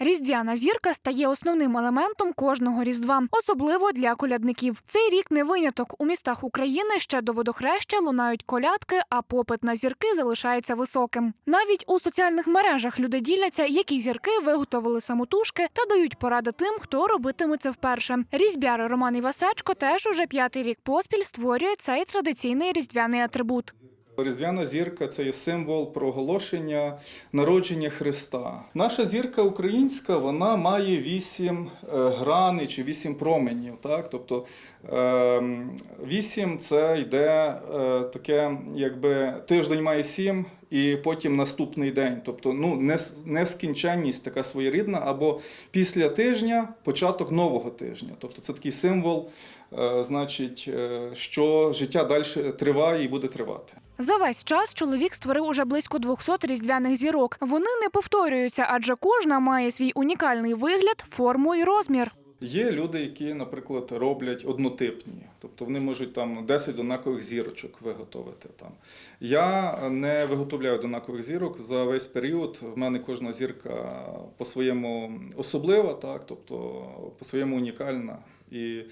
Різдвяна зірка стає основним елементом кожного різдва, особливо для колядників. Цей рік не виняток. У містах України ще до водохреща лунають колядки, а попит на зірки залишається високим. Навіть у соціальних мережах люди діляться, які зірки виготовили самотужки та дають поради тим, хто робитиме це вперше. Різьбяр Роман Івасечко теж уже п'ятий рік поспіль створює цей традиційний різдвяний атрибут. Різдвяна зірка це є символ проголошення народження Христа. Наша зірка українська вона має вісім грани чи вісім променів. Так? Тобто ем, вісім це йде е, таке, якби тиждень має сім. І потім наступний день, тобто ну нескінченність така своєрідна, або після тижня початок нового тижня. Тобто це такий символ, е, значить, е, що життя далі триває і буде тривати. За весь час чоловік створив уже близько 200 різдвяних зірок. Вони не повторюються, адже кожна має свій унікальний вигляд, форму і розмір. Є люди, які, наприклад, роблять однотипні, тобто вони можуть там 10 однакових зірочок виготовити. Там. Я не виготовляю однакових зірок за весь період. В мене кожна зірка по-своєму особлива, так, тобто по-своєму унікальна. І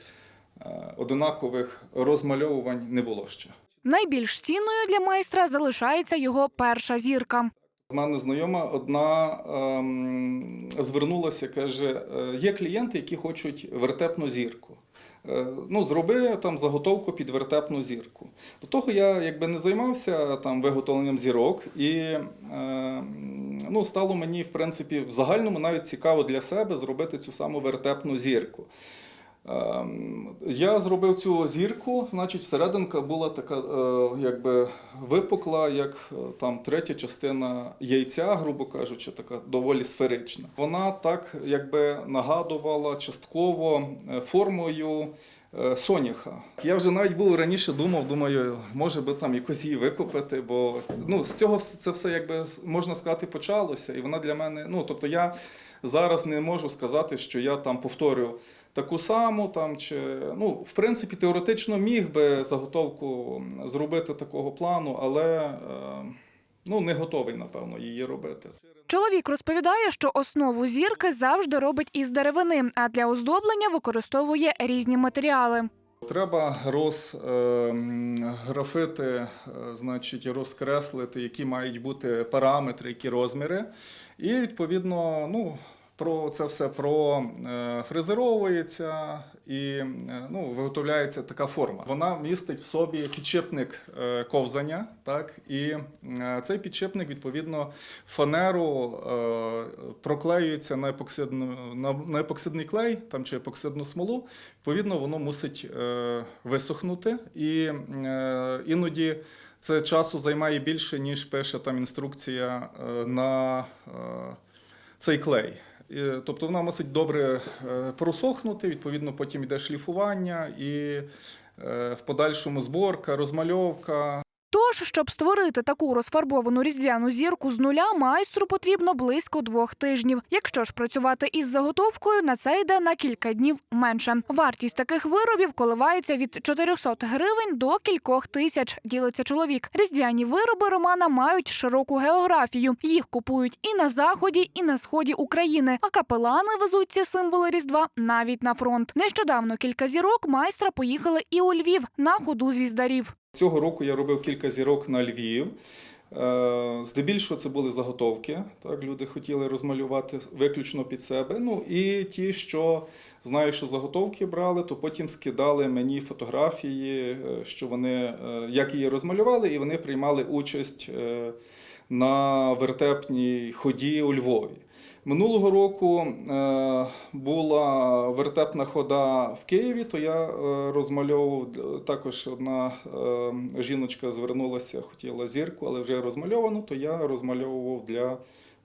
е, однакових розмальовувань не було ще. Найбільш цінною для майстра залишається його перша зірка. В мене знайома одна ем, звернулася, каже: «Е, є клієнти, які хочуть вертепну зірку. Е, Ну, зроби там заготовку під вертепну зірку. До того я якби не займався там виготовленням зірок, і е, ну, стало мені, в принципі, в загальному навіть цікаво для себе зробити цю саму вертепну зірку. Ем, Я зробив цю зірку, значить, всерединка була така, е, якби випукла, як е, там третя частина яйця, грубо кажучи, така доволі сферична. Вона так якби нагадувала частково е, формою. Е, Соняха. Я вже навіть був раніше думав, думаю, може би там якось її викупити, бо ну, з цього це все якби можна сказати почалося, і вона для мене. Ну тобто я зараз не можу сказати, що я там повторю таку саму, там чи ну, в принципі, теоретично міг би заготовку зробити такого плану, але е, ну, не готовий, напевно, її робити. Чоловік розповідає, що основу зірки завжди робить із деревини, а для оздоблення використовує різні матеріали. Треба розграфити, е, значить, розкреслити, які мають бути параметри, які розміри. І відповідно, ну. Про це все профрезеровується і е, ну, виготовляється така форма. Вона містить в собі підшипник е, ковзання, так і е, цей підшипник відповідно фанеру е, проклеюється на, епоксидну, на, епоксидний клей там чи епоксидну смолу. Відповідно, воно мусить е, висохнути, і е, іноді це часу займає більше, ніж пише там інструкція е, на е, цей клей. І, Тобто вона мусить добре е, просохнути, відповідно, потім йде шліфування і е, в подальшому зборка, розмальовка. Тож, щоб створити таку розфарбовану різдвяну зірку з нуля, майстру потрібно близько двох тижнів. Якщо ж працювати із заготовкою, на це йде на кілька днів менше. Вартість таких виробів коливається від 400 гривень до кількох тисяч. Ділиться чоловік. Різдвяні вироби Романа мають широку географію. Їх купують і на заході, і на сході України. А капелани везуть ці символи різдва навіть на фронт. Нещодавно кілька зірок майстра поїхали і у Львів на ходу звіздарів. Цього року я робив кілька зірок на Львів. Е, Здебільшого це були заготовки. Так, люди хотіли розмалювати виключно під себе. Ну і ті, що знаю, що заготовки брали, то потім скидали мені фотографії, е, що вони е, як її розмалювали, і вони приймали участь на вертепній ході у Львові. Минулого року е, була вертепна хода в Києві, то я е, розмальовував також одна е, жіночка звернулася, хотіла зірку, але вже розмальовану, то я розмальовував для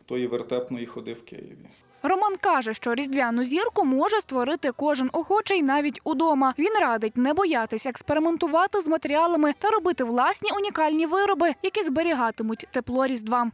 тої вертепної ходи в Києві. Роман каже, що різдвяну зірку може створити кожен охочий навіть удома. Він радить не боятись експериментувати з матеріалами та робити власні унікальні вироби, які зберігатимуть тепло різдва.